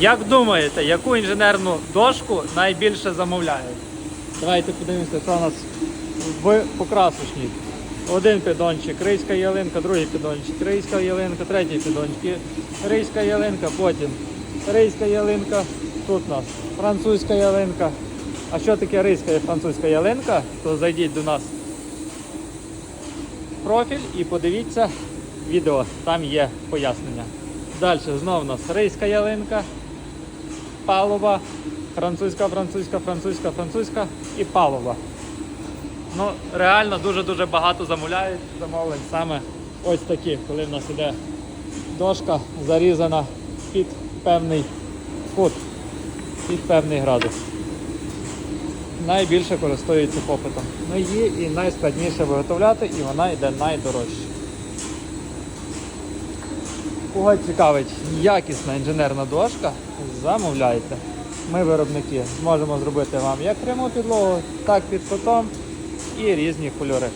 Як думаєте, яку інженерну дошку найбільше замовляють? Давайте подивимося, що у нас в покрасочній. Один піддончик, рийська ялинка, другий піддончик, рийська ялинка, третій піддончик, рийська ялинка, потім рийська ялинка, тут у нас французька ялинка. А що таке рийська і французька ялинка, то зайдіть до нас в профіль і подивіться відео, там є пояснення. Далі знову у нас рийська ялинка, палуба, французька, французька, французька, французька і палуба. Ну, реально дуже-дуже багато замовляють замовлень саме ось такі, коли в нас іде дошка зарізана під певний кут, під певний градус. Найбільше користується попитом. Ну її і найскладніше виготовляти, і вона йде найдорожче. Кого цікавить якісна інженерна дошка, замовляйте. Ми, виробники, можемо зробити вам як пряму підлогу, так під кутом і різні кольори.